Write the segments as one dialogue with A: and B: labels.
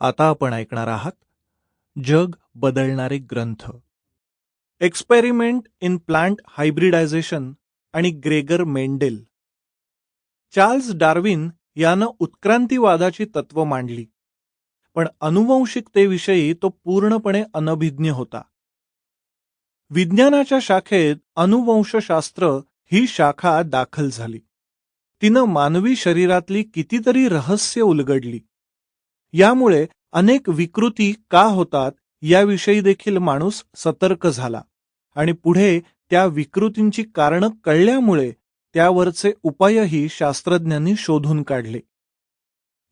A: आता आपण ऐकणार आहात जग बदलणारे ग्रंथ. एक्सपेरिमेंट इन प्लांट हायब्रिडायझेशन आणि ग्रेगर मेंडेल. चार्ल्स डार्विन यानं उत्क्रांतीवादाची तत्व मांडली. पण अनुवंशिकतेविषयी तो पूर्णपणे अनभिज्ञ होता. विज्ञानाच्या शाखेत अनुवंशशास्त्र ही शाखा दाखल झाली. तिनं मानवी शरीरातली कितीतरी रहस्य उलगडली. यामुळे अनेक विकृती का होतात याविषयी देखील माणूस सतर्क झाला आणि पुढे त्या विकृतींची कारणं कळल्यामुळे त्यावरचे उपायही शास्त्रज्ञांनी शोधून काढले.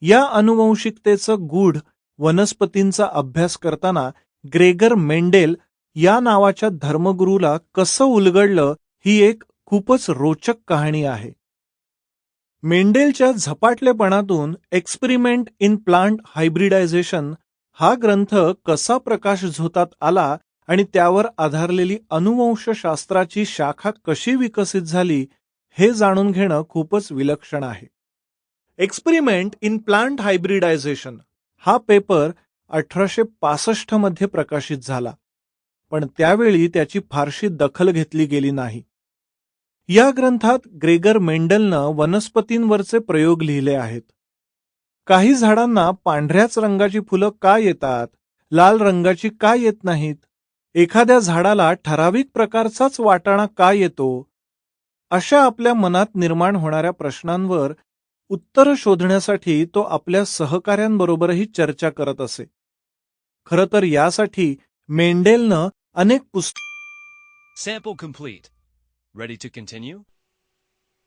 A: या अनुवंशिकतेचं गूढ वनस्पतींचा अभ्यास करताना ग्रेगर मेंडेल या नावाच्या धर्मगुरूला कसं उलगडलं ही एक खूपच रोचक कहाणी आहे. मेंडेलच्या झपाटलेपणातून एक्सपेरिमेंट इन प्लांट हायब्रिडायझेशन हा ग्रंथ कसा प्रकाश झोतात आला आणि त्यावर आधारलेली अनुवंशशास्त्राची शाखा कशी विकसित झाली हे जाणून घेणं खूपच विलक्षण आहे. एक्सपेरिमेंट इन प्लांट हायब्रिडायझेशन हा पेपर अठराशे पासष्टमध्ये प्रकाशित झाला. पण त्यावेळी त्याची फारशी दखल घेतली गेली नाही. या ग्रंथात ग्रेगर मेंडलनं वनस्पतींवरचे प्रयोग लिहिले आहेत. काही झाडांना पांढऱ्याच रंगाची फुलं का येतात लाल रंगाची का येत नाहीत एखाद्या झाडाला ठराविक प्रकारचाच वाटाणा का येतो अशा आपल्या मनात निर्माण होणाऱ्या प्रश्नांवर उत्तर शोधण्यासाठी तो आपल्या सहकाऱ्यांबरोबरही चर्चा करत असे. खरं तर यासाठी मेंडेलनं अनेक पुस्तक
B: Sample complete. Ready to continue?